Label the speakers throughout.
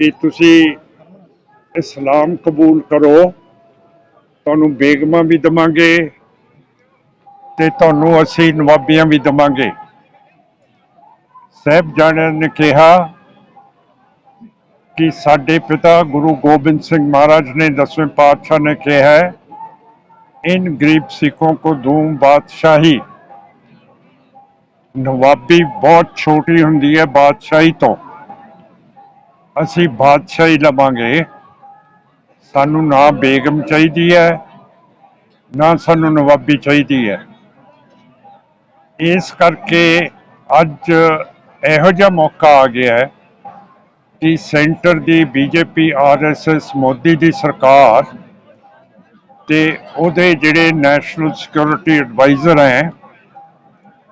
Speaker 1: ਕਿ ਤੁਸੀਂ ਇਸਲਾਮ ਕਬੂਲ ਕਰੋ ਤੁਹਾਨੂੰ ਬੇਗਮਾਂ ਵੀ ਦਵਾਂਗੇ ਤੇ ਤੁਹਾਨੂੰ ਅਸੀਂ ਨਵਾਬੀਆਂ ਵੀ ਦਵਾਂਗੇ ਸਾਹਿਬਜ਼ਾਦਿਆਂ ਨੇ ਕਿਹਾ ਕਿ ਸਾਡੇ ਪਿਤਾ ਗੁਰੂ ਗੋਬਿੰਦ ਸਿੰਘ महाराज ने दसवें पातशाह ने किया है इन गरीब सिखों को दूं बादशाही ਨਵਾਬੀ ਬਹੁਤ ਛੋਟੀ ਹੁੰਦੀ ਹੈ ਬਾਦਸ਼ਾਹੀ ਤੋਂ ਅਸੀਂ ਬਾਦਸ਼ਾਹੀ ਲਵਾਂਗੇ। ਸਾਨੂੰ ਨਾ ਬੇਗਮ ਚਾਹੀਦੀ ਹੈ, ਨਾ ਸਾਨੂੰ ਨਵਾਬੀ ਚਾਹੀਦੀ ਹੈ। ਇਸ ਕਰਕੇ ਅੱਜ ਇਹੋ ਜਿਹਾ ਮੌਕਾ ਆ ਗਿਆ ਹੈ ਕਿ ਸੈਂਟਰ ਦੀ ਬੀਜੇਪੀ, ਆਰਐਸਐਸ, ਮੋਦੀ ਦੀ ਸਰਕਾਰ ਤੇ ਉਹਦੇ ਜਿਹੜੇ ਨੈਸ਼ਨਲ ਸਿਕਿਉਰਿਟੀ ਐਡਵਾਈਜ਼ਰ ਹੈ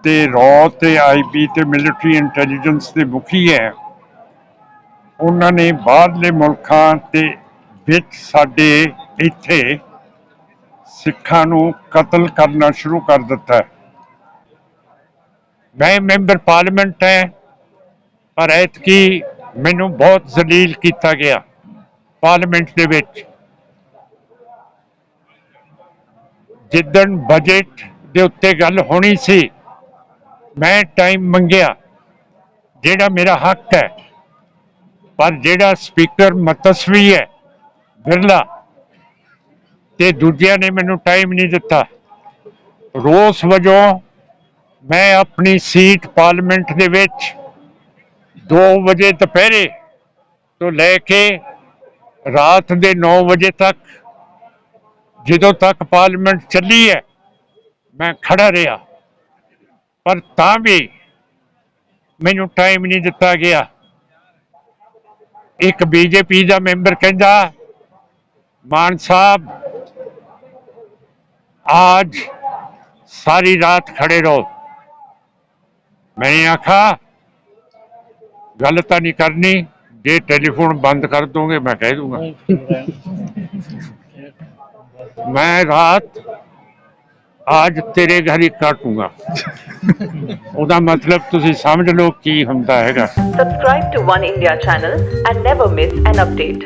Speaker 1: ਤੇ ਰॉ ਤੇ ਆਈਬੀ ਤੇ ਮਿਲਟਰੀ ਇੰਟੈਲੀਜੈਂਸ ਦੇ ਮੁਖੀ ਹੈ ਉਹਨਾਂ ਨੇ ਬਾਹਰਲੇ ਮੁਲਕਾਂ ਤੇ ਵਿੱਚ ਸਾਡੇ ਇੱਥੇ ਸਿੱਖਾਂ ਨੂੰ ਕਤਲ ਕਰਨਾ ਸ਼ੁਰੂ ਕਰ ਦਿੱਤਾ ਮੈਂ ਮੈਂਬਰ ਪਾਰਲੀਮੈਂਟ ਹੈ, ਪਰ ਐਤਕੀ ਮੈਨੂੰ ਬਹੁਤ ਜ਼ਲੀਲ ਕੀਤਾ ਗਿਆ ਪਾਰਲੀਮੈਂਟ ਦੇ ਵਿੱਚ। ਜਿੱਦਣ ਬਜਟ ਦੇ ਉੱਤੇ ਗੱਲ ਹੋਣੀ ਸੀ, ਮੈਂ ਟਾਈਮ ਮੰਗਿਆ, ਜਿਹੜਾ ਮੇਰਾ ਹੱਕ ਹੈ ਪਰ ਜਿਹੜਾ ਸਪੀਕਰ ਮਤਸਵੀ ਹੈ, ਬਿਰਲਾ, ਤੇ ਦੂਜਿਆਂ ਨੇ ਮੈਨੂੰ ਟਾਈਮ ਨਹੀਂ ਦਿੱਤਾ। ਰੋਸ ਵਜੋਂ ਮੈਂ ਆਪਣੀ ਸੀਟ ਪਾਰਲੀਮੈਂਟ ਦੇ ਵਿੱਚ 2 ਵਜੇ ਦੁਪਹਿਰੇ ਤੋਂ ਲੈ ਕੇ ਰਾਤ ਦੇ 9 ਵਜੇ ਤੱਕ, ਜਦੋਂ ਤੱਕ ਪਾਰਲੀਮੈਂਟ ਚੱਲੀ ਹੈ, ਮੈਂ ਖੜਾ ਰਿਹਾ। ਪਰ ਤਾਂ ਵੀ ਮੈਨੂੰ ਟਾਈਮ ਨਹੀਂ ਦਿੱਤਾ ਗਿਆ। ਇੱਕ ਬੀਜੇਪੀ ਦਾ ਮੈਂਬਰ ਕਹਿੰਦਾ ਮਾਨ ਸਾਹਿਬ आज सारी रात खड़े रहो मैंने आखा गल तो नहीं करनी जे टेलीफोन बंद कर दोगे मैं कह दूंगा मैं रात ਅੱਜ ਤੇਰੇ ਘਰ ਹੀ ਕਾਟੂਗਾ ਉਹਦਾ ਮਤਲਬ ਤੁਸੀਂ ਸਮਝ ਲਓ ਕੀ ਹੁੰਦਾ ਹੈਗਾ
Speaker 2: subscribe to One India channel and never miss an update.